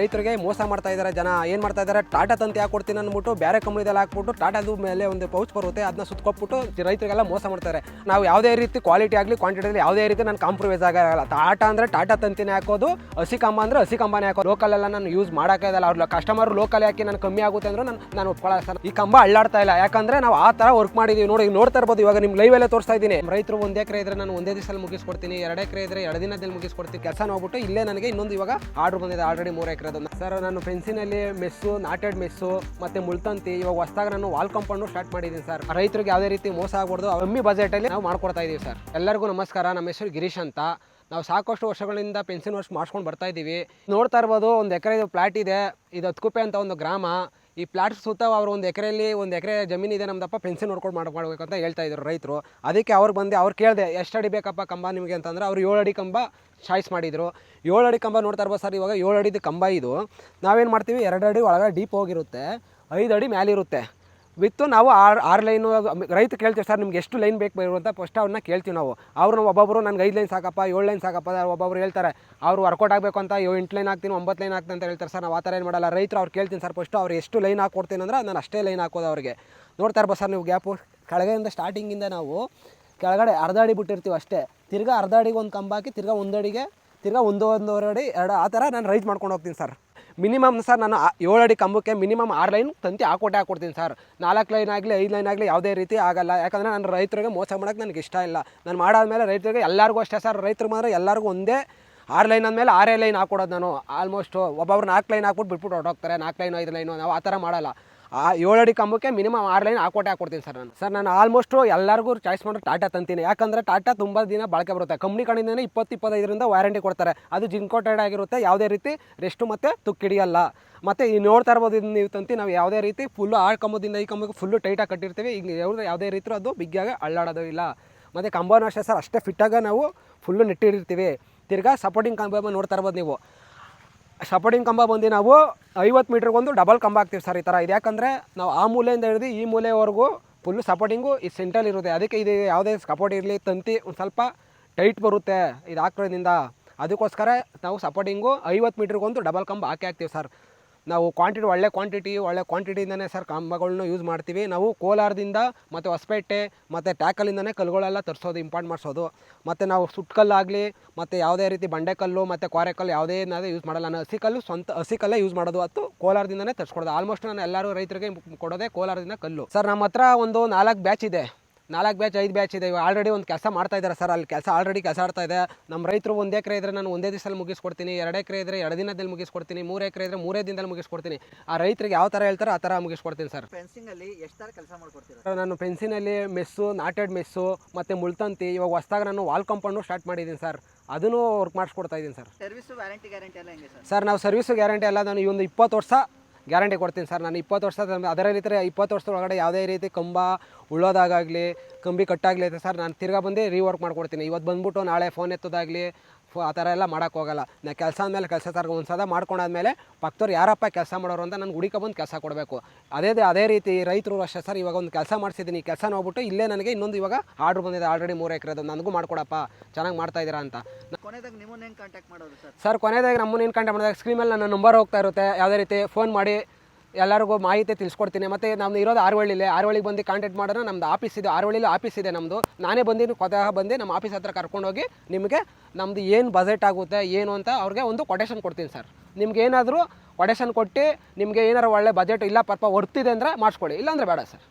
ರೈತರಿಗೆ ಮೋಸ ಮಾಡ್ತಾ ಇದ್ದಾರೆ ಜನ. ಏನು ಮಾಡ್ತಾ ಇದ್ದಾರೆ? ಟಾಟಾ ತಂತಿ ಹಾಕೊಡ್ತೀನಿ ಅಂದ್ಬಿಟ್ಟು ಬೇರೆ ಕಂಪ್ನಿದಲ್ಲಿ ಹಾಕ್ಬಿಟ್ಟು ಟಾಟಾದು ಮೇಲೆ ಒಂದು ಪೌಚ್ ಬರುತ್ತೆ. ಅದನ್ನ ಸುತ್ತಕೊಟ್ಬಿಟ್ಟು ರೈತರಿಗೆಲ್ಲ ಮೋಸ ಮಾಡ್ತಾರೆ. ನಾವು ಯಾವುದೇ ರೀತಿ ಕ್ವಾಲಿಟಿ ಆಗಲಿ ಕ್ವಾಂಟಿಟಿಯಲ್ಲಿ ಯಾವುದೇ ರೀತಿ ನಾನು ಕಾಂಪ್ರಮೈಸ್ ಆಗಲ್ಲ. ಟಾಟಾ ಅಂದರೆ ಟಾಟಾ ತಂತಿನೇ ಹಾಕೋದು, ಹಸಿ ಕಂಬ ಅಂದರೆ ಹಸಿ ಕಂಬನೇ ಹಾಕೋದು. ಲೋಕಲ್ ಎಲ್ಲ ನಾನು ಯೂಸ್ ಮಾಡೋಕ್ಕಾಗಲ್ಲ ಅವ್ರ ಕಸ್ಟಮರ್ ಲೋಕಲ್ ಹಾಕಿ ನಾನು ಕಮ್ಮಿ ಆಗುತ್ತೆ ಅಂದ್ರೆ ನಾನು ನಾನು ಸರ್. ಈ ಕಂಬ ಅಳ್ಳಾಡ್ತಾ ಇಲ್ಲ. ಯಾಕಂದರೆ ನಾವು ಆ ಥರ ವರ್ಕ್ ಮಾಡಿದೀವಿ. ನೋಡಿ, ನೋಡ್ತಾ ಇರ್ಬೋದು. ಇವಾಗ ನಿಮ್ಮ ಲೈವಲ್ಲೇ ತೋರಿಸ್ತಾ ಇದ್ದೀನಿ. ರೈತರು ಒಂದು ಎಕರೆ ಇದ್ರೆ ನಾನು ಒಂದೇ ದಿವಸದಲ್ಲಿ ಮುಗಿಸ್ಕೊಡ್ತೀನಿ. ಎರಡು ಎಕರೆ ಇದ್ರೆ ಎರಡು ದಿನದಲ್ಲಿ ಮುಗಿಸ್ಕೊಡ್ತೀನಿ. ಕೆಲಸ ನೋಡ್ಬಿಟ್ಟು ಇಲ್ಲೇ ನನಗೆ ಇನ್ನೊಂದು ಇವಾಗ ಆರ್ಡರ್ ಬಂದಿದೆ. ಆಲ್ರೆಡಿ ಮೂರು ಎಕರೆದು ಸರ್, ನಾನು ಫೆನ್ಸಿನಲ್ಲಿ ಮೆಸ್ಸು, ನಾಟೆಡ್ ಮೆಸ್ಸು, ಮತ್ತೆ ಮುಳ್ತಂತಿ, ಇವಾಗ ಹೊಸದಾಗ ನಾನು ವಾಲ್ ಕಾಂಪೌಂಡ್ ಸ್ಟಾರ್ಟ್ ಮಾಡಿದ್ದೀನಿ ಸರ್. ರೈತರಿಗೆ ಯಾವುದೇ ರೀತಿ ಮೋಸ ಆಗ್ಬಾರ್ದು, ಕಮ್ಮಿ ಬಜೆಟಲ್ಲಿ ನಾವು ಮಾಡ್ಕೊಡ್ತಾ ಇದೀವಿ ಸರ್. ಎಲ್ಲರಿಗೂ ನಮಸ್ಕಾರ, ನಮ್ಮ ಹೆಸರು ಗಿರೀಶ್ ಅಂತ. ನಾವು ಸಾಕಷ್ಟು ವರ್ಷಗಳಿಂದ ಪೆನ್ಸಿನ್ ವರ್ಷ ಮಾಡ್ಸ್ಕೊಂಡು ಬರ್ತಾ ಇದ್ದೀವಿ ನೋಡ್ತಾ ಇರ್ಬೋದು, ಒಂದು ಎಕರೆ ಪ್ಲಾಟ್ ಇದೆ, ಇದು ಹತ್ಕುಪೆ ಅಂತ ಒಂದು ಗ್ರಾಮ. ಈ ಪ್ಲಾಟ್ಸ್ ಸುತ್ತ ಅವರು ಒಂದು ಎಕರೆಯಲ್ಲಿ ಒಂದು ಎಕರೆ ಜಮೀನು ಇದೆ ನಮ್ದಪ್ಪ ಪೆನ್ಷನ್ ನೋಡ್ಕೊಂಡು ಮಾಡಿ, ಮಾಡ್ಬೇಕು ಅಂತ ಹೇಳ್ತಾ ಇದ್ರು ರೈತರು. ಅದಕ್ಕೆ ಅವ್ರು ಬಂದು ಅವ್ರು ಕೇಳಿದೆ, ಎಷ್ಟು ಅಡಿ ಬೇಕಪ್ಪ ಕಂಬ ನಿಮಗೆ? ಅಂತಂದ್ರೆ ಅವ್ರು ಏಳು ಅಡಿ ಕಂಬ ಚಾಯ್ಸ್ ಮಾಡಿದರು. ಏಳು ಅಡಿ ಕಂಬ ನೋಡ್ತಾ ಇರ್ಬೋದು ಸರ್, ಇವಾಗ ಏಳು ಅಡಿದು ಕಂಬ ಇದು. ನಾವೇನು ಮಾಡ್ತೀವಿ, ಎರಡು ಅಡಿ ಒಳಗಡೆ ಡೀಪ್ ಹೋಗಿರುತ್ತೆ, ಐದು ಅಡಿ ಮೇಲಿರುತ್ತೆ ವಿತ್ತು ನಾವು ಆರು ಆರು ಲೈನು ರೈತ ಕೇಳ್ತೀವಿ, ಸರ್, ನಿಮ್ಗೆ ಎಷ್ಟು ಲೈನ್ ಬೇಕು ಬರು ಅಂತ ಫಸ್ಟ್ ಅವ್ರನ್ನ ಕೇಳ್ತೀವಿ ನಾವು. ಅವ್ರನ್ನ ಒಬ್ಬೊಬ್ಬರು ನನಗೆ ಐದು ಲೈನ್ ಸಾಕಪ್ಪ, ಏಳು ಲೈನ್ ಸಾಕಪ್ಪ ಒಬ್ಬೊಬ್ರು ಹೇಳ್ತಾರೆ. ಅವ್ರು ವರ್ಕೌಟ್ ಆಗಬೇಕು ಅಂತ ಎಂಟು ಲೈನ್ ಹಾಕ್ತೀನಿ, ಒಂಬತ್ತು ಲೈನ್ ಹಾಕ್ತೀನಿ ಅಂತ ಹೇಳ್ತಾರೆ. ಸರ್, ನಾವು ಆ ಥರ ಏನು ಮಾಡಲ್ಲ. ರೈತರು ಅವ್ರು ಕೇಳ್ತೀನಿ, ಸರ್, ಫಸ್ಟ್ ಅವ್ರು ಎಷ್ಟು ಲೈನ್ ಹಾಕ್ಕೊಡ್ತೀನಿ ಅಂದ್ರೆ ನಾನು ಅಷ್ಟೇ ಲೈನ್ ಹಾಕೋದು ಅವ್ರಿಗೆ. ನೋಡ್ತಾ ಇರ್ಬೋದು, ಸರ್, ನೀವು ಗ್ಯಾಪು. ಕೆಳಗಡೆಯಿಂದ ಸ್ಟಾರ್ಟಿಂಗಿಂದ ನಾವು ಕೆಳಗಡೆ ಅರ್ಧ ಅಡಿ ಬಿಟ್ಟಿರ್ತೀವಿ ಅಷ್ಟೇ. ತಿರ್ಗಾ ಅರ್ಧ ಅಡಿಗೆ ಒಂದು ಕಂಬ ಹಾಕಿ, ತಿರ್ಗಾ ಒಂದು ಅಡಿಗೆ, ತಿರ್ಗಾ ಒಂದು ಒಂದೂವರೆ ಅಡಿ, ಎರಡು ಆ ಥರ ನಾನು ರೈಸ್ ಮಾಡ್ಕೊಂಡು ಹೋಗ್ತೀನಿ, ಸರ್. ಮಿನಿಮಮ್ ಸರ್ ನಾನು ಏಳು ಅಡಿ ಕಂಬಕ್ಕೆ ಮಿನಿಮಮ್ ಆರು ಲೈನ್ ತಂತಿ ಹಾಕೊಟ್ಟೆ ಹಾಕ್ಕೊಡ್ತೀನಿ ಸರ್. ನಾಲ್ಕು ಲೈನ್ ಆಗಲಿ, ಐದು ಲೈನ್ ಆಗಲಿ ಯಾವುದೇ ರೀತಿ ಆಗಲ್ಲ. ಯಾಕಂದರೆ ನಾನು ರೈತರಿಗೆ ಮೋಸ ಮಾಡೋಕ್ಕೆ ನನಗೆ ಇಷ್ಟ ಇಲ್ಲ. ನಾನು ಮಾಡಾದ ಮೇಲೆ ರೈತರಿಗೆ ಎಲ್ಲರಿಗೂ ಅಷ್ಟೇ ಸರ್. ರೈತರು ಮಾತ್ರ ಎಲ್ಲರಿಗೂ ಒಂದೇ ಆರು ಲೈನ್ ಅಂದಮೇಲೆ ಆರೇ ಲೈನ್ ಹಾಕೊಡೋದು ನಾನು. ಆಲ್ಮೋಸ್ಟು ಒಬ್ಬೊಬ್ರು ನಾಲ್ಕು ಲೈನ್ ಹಾಕ್ಬಿಟ್ಟು ಬಿಟ್ಬಿಟ್ಟು ಹೊರಟೋಗ್ತಾರೆ. ನಾಲ್ಕು ಲೈನು, ಐದು ಲೈನು ನಾವು ಆ ಥರ ಮಾಡಲ್ಲ. ಆ ಏಳು ಅಡಿ ಕಂಬಕ್ಕೆ ಮಿನಿಮಮ್ ಆರು ಲೈನ್ ಹಾಕೊಟ್ಟೆ ಹಾಕ್ಕೊಡ್ತೀನಿ ಸರ್ ನಾನು. ಸರ್ ನಾನು ಆಲ್ಮೋಸ್ಟು ಎಲ್ಲರಿಗೂ ಚಾಯ್ಸ್ ಮಾಡೋ ಟಾಟಾ ತಂತೀನಿ. ಯಾಕಂದರೆ ಟಾಟಾ ತುಂಬ ದಿನ ಬಾಳಿಕೆ ಬರುತ್ತೆ. ಕಂಪ್ನಿ ಕಡೆಯಿಂದನೇ ಇಪ್ಪತ್ತು, ಇಪ್ಪತ್ತೈದರಿಂದ ವಾರಂಟಿ ಕೊಡ್ತಾರೆ. ಅದು ಜಿನ್ಕೋಟೆಡ್ ಆಗಿರುತ್ತೆ. ಯಾವುದೇ ರೀತಿ ರೆಸ್ಟು ಮತ್ತು ತುಕ್ಕಿಡಿಯಲ್ಲ ಮತ್ತು ಈ ನೋಡ್ತಾ ಇರ್ಬೋದು ನೀವು ತಂತಿ, ನಾವು ಯಾವುದೇ ರೀತಿ ಫುಲ್ಲು ಆ ಕಂಬದಿಂದ ಈ ಕಂಬಕ್ಕೆ ಫುಲ್ಲು ಟೈಟಾಗಿ ಕಟ್ಟಿರ್ತೀವಿ. ಈಗ ಯಾವುದೇ ಯಾವುದೇ ರೀತಿ ಅದು ಬಿಗ್ಗಾಗಿ ಅಳ್ಳಾಡೋದು ಇಲ್ಲ. ಮತ್ತು ಕಂಬನೂ ಅಷ್ಟೇ ಸರ್ ಅಷ್ಟೇ ಫಿಟ್ಟಾಗ ನಾವು ಫುಲ್ಲು ನೆಟ್ಟಿರ್ತೀವಿ. ತಿರ್ಗಾ ಸಪೋರ್ಟಿಂಗ್ ಕಂಬ ನೋಡ್ತಾ ಇರ್ಬೋದು ನೀವು. ಸಪೋರ್ಟಿಂಗ್ ಕಂಬ ಬಂದು ನಾವು ಐವತ್ತು ಮೀಟ್ರಿಗೊಂದು ಡಬಲ್ ಕಂಬ ಹಾಕ್ತೀವಿ ಸರ್ ಈ ಥರ ಇದು ಯಾಕಂದರೆ ನಾವು ಆ ಮೂಲೆಯಿಂದ ಹಿಡಿದು ಈ ಮೂಲೆವರೆಗೂ ಫುಲ್ಲು ಸಪೋರ್ಟಿಂಗು ಈ ಸೆಂಟ್ರಲ್ಲಿ ಇರುತ್ತೆ. ಅದಕ್ಕೆ ಇದು ಯಾವುದೇ ಸಪೋರ್ಟ್ ಇರಲಿ, ತಂತಿ ಒಂದು ಸ್ವಲ್ಪ ಟೈಟ್ ಬರುತ್ತೆ ಇದು ಹಾಕೋದ್ರಿಂದ ಅದಕ್ಕೋಸ್ಕರ ನಾವು ಸಪೋರ್ಟಿಂಗು ಐವತ್ತು ಮೀಟ್ರಿಗೊಂದು ಡಬಲ್ ಕಂಬ ಹಾಕಿ ಹಾಕ್ತೀವಿ ಸರ್ ನಾವು ಕ್ವಾಂಟಿಟಿ ಒಳ್ಳೆ ಕ್ವಾಂಟಿಟಿ ಒಳ್ಳೆ ಕ್ವಾಂಟಿಟಿಯಿಂದನೇ ಸರ್ ಕಂಬಗಳನ್ನ ಯೂಸ್ ಮಾಡ್ತೀವಿ. ನಾವು ಕೋಲಾರದಿಂದ ಮತ್ತು ಹೊಸಪೇಟೆ ಮತ್ತು ಟ್ಯಾಕಲಿಂದನೇ ಕಲ್ಲುಗಳೆಲ್ಲ ತರಿಸೋದು ಇಂಪಾರ್ಟ್ ಮಾಡಿಸೋದು. ಮತ್ತು ನಾವು ಸುಟ್ಕಲ್ಲಾಗಲಿ ಮತ್ತು ಯಾವುದೇ ರೀತಿ ಬಂಡೆಕಲ್ಲು ಮತ್ತು ಕ್ವಾರೆಕಲ್ಲು ಯಾವುದೇ ಏನಾದರೂ ಯೂಸ್ ಮಾಡಲ್ಲ. ನಾನು ಹಸಿಕಲ್ಲು ಸ್ವಂತ ಹಸಿಕಲ್ಲೇ ಯೂಸ್ ಮಾಡೋದು. ಅದು ಕೋಲಾರದಿಂದನೇ ತರಿಸ್ಕೊಡೋದು. ಆಲ್ಮೋಸ್ಟ್ ನಾನು ಎಲ್ಲರೂ ರೈತರಿಗೆ ಕೊಡೋದೇ ಕೋಲಾರದಿಂದ ಕಲ್ಲು. ಸರ್ ನಮ್ಮ ಹತ್ರ ಒಂದು ನಾಲ್ಕು ಬ್ಯಾಚ್ ಇದೆ. ನಾಲ್ಕು ಬ್ಯಾಚ್ ಐದು ಬ್ಯಾಚ್ ಇದೆ. ಇವಾಗ ಆಲ್ರೆಡಿ ಒಂದು ಕೆಲಸ ಮಾಡ್ತಾ ಇದ್ದಾರೆ ಸರ್ ಅಲ್ಲಿ ಕೆಲಸ ಆಲ್ರೆಡಿ ಕೆಲಸ ಆಡ್ತಾ ಇದೆ. ನಮ್ಮ ರೈತರು ಒಂದು ಎಕರೆ ಇದ್ರೆ ನಾನು ಒಂದೇ ದಿವಸದಲ್ಲಿ ಮುಗಿಸ್ಕೊಡ್ತೀನಿ. ಎರಡು ಎಕರೆ ಇದ್ರೆ ಎರಡು ದಿನದಲ್ಲಿ ಮುಗಿಸ್ಕೊಡ್ತೀನಿ. ಮೂರು ಎಕರೆ ಇದ್ರೆ ಮೂರೇ ದಿನದಲ್ಲಿ ಮುಗಿಸ್ಕೊಡ್ತೀನಿ. ಆ ರೈತರಿಗೆ ಯಾವ ಥರ ಹೇಳ್ತಾರೆ ಆ ಥರ ಮುಗಿಸ್ಕೊಡ್ತೀನಿ ಸರ್ ಫೆನ್ಸಿಂಗಲ್ಲಿ ಎಷ್ಟು ಥರ ಕೆಲಸ ಮಾಡ್ಕೊಡ್ತೀನಿ ಸರ್, ನಾನು ಫೆನ್ಸಿನಲ್ಲಿ ಮೆಸ್ಸು ನಾಟೆಡ್ ಮೆಸ್ಸು ಮತ್ತು ಮುಳ್ತಂತಿ ಇವಾಗ ಹೊಸ್ದಾಗಿ ನಾನು ವಾಲ್ ಕಾಂಪೌಂಡು ಸ್ಟಾರ್ಟ್ ಮಾಡಿದ್ದೀನಿ ಸರ್ ಅದನ್ನು ವರ್ಕ್ ಮಾಡಿಸ್ಕೊಡ್ತಾ ಇದ್ದೀನಿ ಸರ್ ಸರ್ವಿಸ್ ವ್ಯಾರಂಟಿ ಗ್ಯಾರಂಟಿ ಎಲ್ಲ ಹೆಂಗೆ ಸರ್ ಸರ್ ನಾವು ಸರ್ವಿಸು ಗ್ಯಾರಂಟಿ ಎಲ್ಲ ನಾನು ಈ ಒಂದು ಇಪ್ಪತ್ತು ವರ್ಷ ಗ್ಯಾರಂಟಿ ಕೊಡ್ತೀನಿ ಸರ್. ನಾನು ಇಪ್ಪತ್ತು ವರ್ಷ ಅದರ ರೀತಿ ಇಪ್ಪತ್ತು ವರ್ಷದ ಒಳಗಡೆ ಯಾವುದೇ ರೀತಿ ಕಂಬ ಉಳ್ಳೋದಾಗಲಿ ಕಂಬಿ ಕಟ್ಟಾಗಲಿ ಸರ್, ನಾನು ತಿರ್ಗಾ ಬಂದು ರೀವರ್ಕ್ ಮಾಡ್ಕೊಡ್ತೀನಿ. ಇವತ್ತು ಬಂದ್ಬಿಟ್ಟು ನಾಳೆ ಫೋನ್ ಎತ್ತೋದಾಗಲಿ ಆ ಥರ ಎಲ್ಲ ಮಾಡೋಕ್ಕೋಗಲ್ಲ ನಾ ಕೆಲಸ ಅಂದಮೇಲೆ ಕೆಲಸ ತರ್ಗ ಒಂದು ಸದ ಮಾಡ್ಕೊಂಡಾದ್ಮೇಲೆ ಪಕ್ಕದವ್ರು ಯಾರಪ್ಪ ಕೆಲಸ ಮಾಡೋರು ಅಂತ ನನಗೆ ಹುಡುಕ ಬಂದು ಕೆಲಸ ಕೊಡಬೇಕು. ಅದೇ ಅದೇ ರೀತಿ ರೈತರು ಅಷ್ಟೇ ಸರ್ ಇವಾಗ ಒಂದು ಕೆಲಸ ಮಾಡಿಸಿದ್ದೀನಿ ಕೆಲಸ ನೋಡ್ಬಿಟ್ಟು ಇಲ್ಲೇ ನನಗೆ ಇನ್ನೊಂದು ಇವಾಗ ಆರ್ಡ್ರ್ ಬಂದಿದೆ ಆಲ್ರೆಡಿ ಮೂರು ಎಕರೆದು ನನಗೂ ಮಾಡ್ಕೊಡಪ್ಪ ಚೆನ್ನಾಗಿ ಮಾಡ್ತಾ ಇದ್ದೀರಾ ಅಂತ. ಕೊನೆದಾಗ ನಿಮ್ಮನ್ನ ಹೆಂಗೆ ಕಾಂಟ್ಯಾಕ್ಟ್ ಮಾಡೋದು ಸರ್? ಸರ್ ಕೊನೆಯದಾಗಿ ನಮ್ಮನ್ನು ಏನು ಕಾಂಟ್ಯಾಕ್ಟ್ ಮಾಡಿದಾಗ ಸ್ಕ್ರೀನ್ ಮೇಲೆ ನನ್ನ ನಂಬರ್ ಹೋಗ್ತಾ ಇರುತ್ತೆ. ಯಾವುದೇ ರೀತಿ ಫೋನ್ ಮಾಡಿ ಎಲ್ಲರಿಗೂ ಮಾಹಿತಿ ತಿಳಿಸ್ಕೊಡ್ತೀನಿ. ಮತ್ತು ನಮ್ದು ಇರೋದು ಆರ್ವಳ್ಳಿಲೆ. ಆರ್ವಳಿಗೆ ಬಂದು ಕಾಂಟ್ಯಾಕ್ಟ್ ಮಾಡೋಣ. ನಮ್ದು ಆಫೀಸ್ ಇದೆ. ಆರ್ವಳ್ಳಿಲಿ ಆಫೀಸ್ ಇದೆ ನಮ್ಮದು ನಾನೇ ಬಂದು ಕೊತಹ ಬಂದು ನಮ್ಮ ಆಫೀಸ್ ಹತ್ರ ಕರ್ಕೊಂಡೋಗಿ ನಿಮಗೆ ನಮ್ಮದು ಏನು ಬಜೆಟ್ ಆಗುತ್ತೆ, ಏನು ಅಂತ ಅವ್ರಿಗೆ ಒಂದು ಕೊಟೇಶನ್ ಕೊಡ್ತೀನಿ ಸರ್ ನಿಮ್ಗೆ ಏನಾದರೂ ಕೊಟೇಶನ್ ಕೊಟ್ಟು ನಿಮಗೆ ಏನಾರು ಒಳ್ಳೆ ಬಜೆಟ್ ಇಲ್ಲ ಪರ್ಪ ವರ್ತಿದೆ ಅಂದರೆ ಮಾಡಿಸ್ಕೊಳ್ಳಿ. ಇಲ್ಲಾಂದರೆ ಬೇಡ ಸರ್